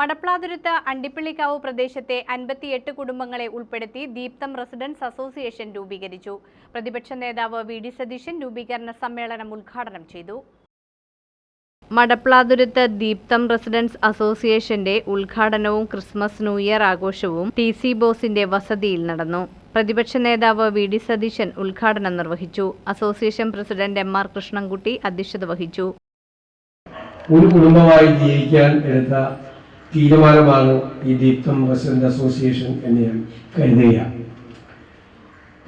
മടപ്ലാതുരുത്ത് അണ്ടിപ്പള്ളിക്കാവ് പ്രദേശത്തെ അൻപത്തിയെട്ട് കുടുംബങ്ങളെ ഉൾപ്പെടുത്തി ദീപ്തം റെസിഡൻസ് അസോസിയേഷൻ രൂപീകരിച്ചു. പ്രതിപക്ഷ നേതാവ് വി ഡി സതീശൻ രൂപീകരണ സമ്മേളനം ഉദ്ഘാടനം ചെയ്തു. മടപ്ലാതുരുത്ത് ദീപ്തം റെസിഡൻസ് അസോസിയേഷന്റെ ഉദ്ഘാടനവും ക്രിസ്മസ് ന്യൂ ഇയർ ആഘോഷവും ടി സി ബോസിന്റെ വസതിയിൽ നടന്നു. പ്രതിപക്ഷ നേതാവ് വി ഡി സതീശൻ ഉദ്ഘാടനം നിർവഹിച്ചു. Association president M R Krishnankutty അധ്യക്ഷത വഹിച്ചു. ഒരു കുടുംബമായി ജീവിക്കാൻ എടുത്ത തീരുമാനമാണ് ഈ ദീപ്തം പ്രസിഡന്റ് അസോസിയേഷൻ എന്ന് ഞാൻ കരുതുക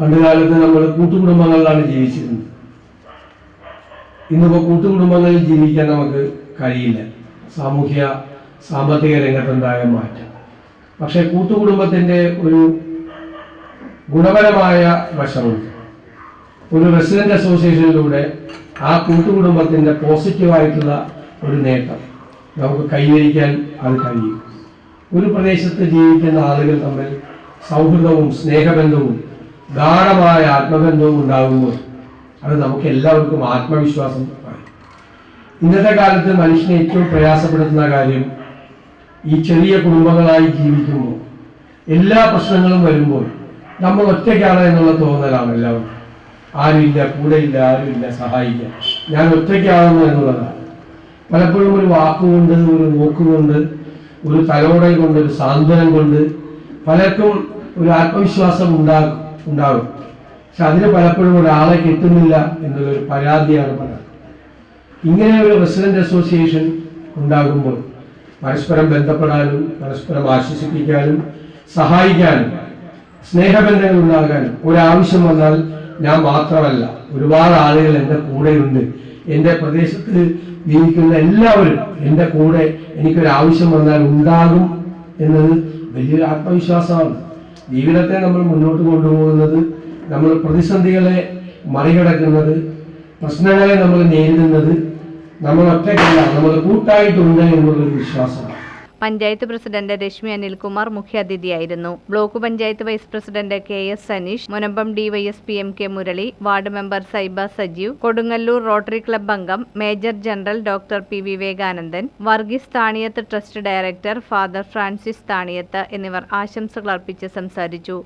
പണ്ടുകാലത്ത് നമ്മൾ കൂട്ടുകുടുംബങ്ങളിലാണ് ജീവിച്ചിരുന്നത്. ഇന്നിപ്പോൾ കൂട്ടുകുടുംബങ്ങളിൽ ജീവിക്കാൻ നമുക്ക് കഴിയില്ല. സാമൂഹ്യ സാമ്പത്തിക രംഗത്തുണ്ടായ മാറ്റം. പക്ഷേ കൂട്ടുകുടുംബത്തിന്റെ ഒരു ഗുണപരമായ വശമുണ്ട്. ഒരു റെസിഡന്റ് അസോസിയേഷനിലൂടെ ആ കൂട്ടുകുടുംബത്തിന്റെ പോസിറ്റീവായിട്ടുള്ള ഒരു നേട്ടം. നമുക്ക് കൈവരിക്കാൻ അത് കഴിയും. ഒരു പ്രദേശത്ത് ജീവിക്കുന്ന ആളുകൾ തമ്മിൽ സൗഹൃദവും സ്നേഹബന്ധവും ഗാഠമായ ആത്മബന്ധവും ഉണ്ടാകുമ്പോൾ അത് നമുക്ക് എല്ലാവർക്കും ആത്മവിശ്വാസം ഇന്നത്തെ കാലത്ത് മനുഷ്യനെ ഏറ്റവും പ്രയാസപ്പെടുത്തുന്ന കാര്യം ഈ ചെറിയ കുടുംബങ്ങളായി ജീവിക്കുമ്പോൾ എല്ലാ പ്രശ്നങ്ങളും വരുമ്പോൾ നമ്മൾ ഒറ്റയ്ക്കാണ് എന്നുള്ള തോന്നലാണ് എല്ലാവർക്കും. ആരുമില്ല കൂടെയില്ല ആരുമില്ല സഹായിക്കാൻ ഞാൻ ഒറ്റയ്ക്കാണെന്ന് എന്നുള്ളതാണ്. പലപ്പോഴും ഒരു വാക്കുകൊണ്ട് ഒരു നോക്കുകൊണ്ട് ഒരു തലോടെ കൊണ്ട് ഒരു സാന്ത്വനം കൊണ്ട് പലർക്കും ഒരു ആത്മവിശ്വാസം ഉണ്ടാകും ഉണ്ടാകും. പക്ഷെ അതിന് പലപ്പോഴും ഒരാളെ കിട്ടുന്നില്ല എന്നുള്ളൊരു പരാതിയാണ് പലർക്കും. ഇങ്ങനെ ഒരു റെസിഡന്റ് അസോസിയേഷൻ ഉണ്ടാകുമ്പോൾ പരസ്പരം ബന്ധപ്പെടാനും പരസ്പരം ആശ്വസിപ്പിക്കാനും സഹായിക്കാനും സ്നേഹബന്ധങ്ങൾ ഉണ്ടാകാനും ഒരാവശ്യം വന്നാൽ ഞാൻ മാത്രമല്ല ഒരുപാട് ആളുകൾ എന്റെ കൂടെയുണ്ട്. എന്റെ പ്രദേശത്ത് ജീവിക്കുന്ന എല്ലാവരും എന്റെ കൂടെ എനിക്കൊരു ആവശ്യം വന്നാൽ ഉണ്ടാകും എന്നത് വലിയൊരു ആത്മവിശ്വാസമാണ്. ജീവിതത്തെ നമ്മൾ മുന്നോട്ട് കൊണ്ടുപോകുന്നത് നമ്മൾ പ്രതിസന്ധികളെ മറികടക്കുന്നത് പ്രശ്നങ്ങളെ നമ്മൾ നേരിടുന്നത് നമ്മൾ ഒറ്റയ്ക്കല്ല നമ്മൾ കൂട്ടായിട്ടുണ്ട് എന്നുള്ളൊരു വിശ്വാസമാണ്. Panchayat president Rashmi Anilkumar മുഖ്യാതിഥിയായിരുന്നു. Block panchayat vice president K S Saneesh Munambam DYSP M K Murali ward member Saiba Sajeev Kodungallur rotary club അംഗം major general doctor P Vivekanandan Varghese Thaniyath trust director father Francis Thaniyath എന്നിവർ ആശംസകൾ അർപ്പിച്ച് സംസാരിച്ചു.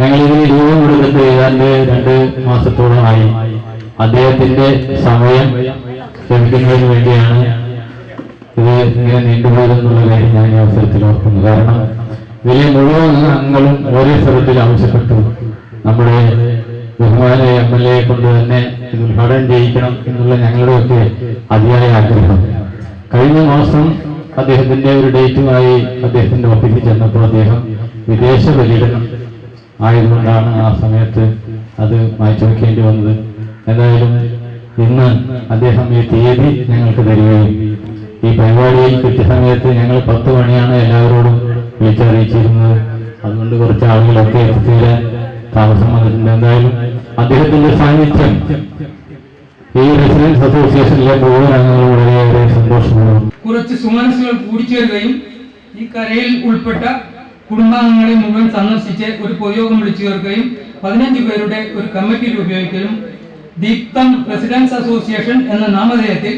ഞങ്ങൾ ഇതിന് രൂപം കൊടുത്തിട്ട് ഏതാണ്ട് രണ്ട് മാസത്തോളമായി. അദ്ദേഹത്തിന്റെ സമയം ലഭിക്കുന്നതിന് വേണ്ടിയാണ് ഇത് ഇങ്ങനെ നീണ്ടുപോയതെന്നുള്ള കാര്യം ഞാൻ ഈ അവസരത്തിൽ ഓർക്കുന്നു. കാരണം ഇതിലെ മുഴുവൻ അംഗങ്ങളും ഒരേ സ്ഥലത്തിൽ ആവശ്യപ്പെട്ടു. നമ്മുടെ ബഹുമാന എം എൽ എ കൊണ്ട് തന്നെ ഇത് ഉദ്ഘാടനം ചെയ്യിക്കണം എന്നുള്ള ഞങ്ങളുടെയൊക്കെ അതിയായ ആഗ്രഹം. കഴിഞ്ഞ മാസം അദ്ദേഹത്തിന്റെ ഒരു ഡേറ്റുമായി അദ്ദേഹത്തിന്റെ ഓഫീസിൽ ചെന്നപ്പോൾ അദ്ദേഹം വിദേശ പര്യടനം ആയതുകൊണ്ടാണ് ആ സമയത്ത് അത് മാറ്റി വയ്ക്കേണ്ടി വന്നത്. എന്തായാലും ഇന്ന് അദ്ദേഹം ഈ തീയതി ഞങ്ങൾക്ക് തരികയും ഈ പരിപാടിയിൽ കൃത്യസമയത്ത് ഞങ്ങൾ പത്ത് മണിയാണ് എല്ലാവരോടും വിളിച്ചറിയിച്ചിരുന്നത്. അതുകൊണ്ട് കുറച്ച് ആളുകളൊക്കെ എത്തിച്ചേരാൻ താമസം വന്നിട്ടുണ്ട്. എന്തായാലും അദ്ദേഹത്തിന്റെ സാന്നിധ്യം ഈ റെസിഡൻസ് അസോസിയേഷനിലെ മുഴുവൻ അംഗങ്ങൾ വളരെയേറെ സന്തോഷമാണ് കുറച്ച് സുമനസ്സുകൾ കൂടിച്ചേരുകയും ഈ കരയിൽ ഉൾപ്പെട്ട കുടുംബാംഗങ്ങളെ മുഴുവൻ സന്ദർശിച്ച് ഒരു പൊതുയോഗം വിളിച്ചു ചേർക്കുകയും പതിനഞ്ച് പേരുടെ ഒരു കമ്മിറ്റി രൂപീകരിക്കുകയും ദീപ്തം റെസിഡൻസ് അസോസിയേഷൻ എന്ന നാമധേയത്തിൽ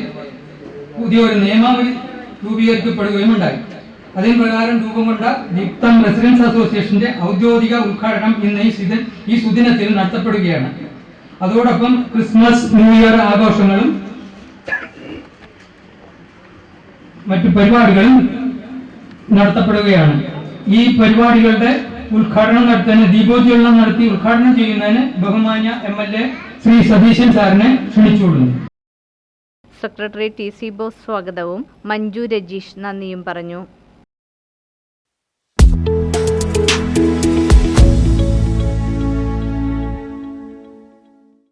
പുതിയൊരു നിയമാവലി രൂപീകരിക്കപ്പെടുകയും ഉണ്ടായി അതിന് പ്രകാരം രൂപം കൊണ്ട ദീപ്തം റെസിഡൻസ് അസോസിയേഷന്റെ ഔദ്യോഗിക ഉദ്ഘാടനം ഇന്ന് ഈ സുദിന ഈ സുദിനത്തിൽ നടത്തപ്പെടുകയാണ്. അതോടൊപ്പം ക്രിസ്മസ് ന്യൂ ഇയർ ആഘോഷങ്ങളും മറ്റു പരിപാടികളും നടത്തപ്പെടുകയാണ്. ഈ പരിപാടികളുടെ ഉദ്ഘാടനം നടത്തുന്ന ദീപോജ്വലനം നടത്തി ഉദ്ഘാടനം ചെയ്യുന്നതിന് ബഹുമാന്യ M L A Shri Satheesan സാറിനെ ക്ഷണിച്ചുകൊള്ളുന്നു സെക്രട്ടറി ടി സി ബോസ് സ്വാഗതവും. മഞ്ജു രജീഷ് നന്ദിയും പറഞ്ഞു.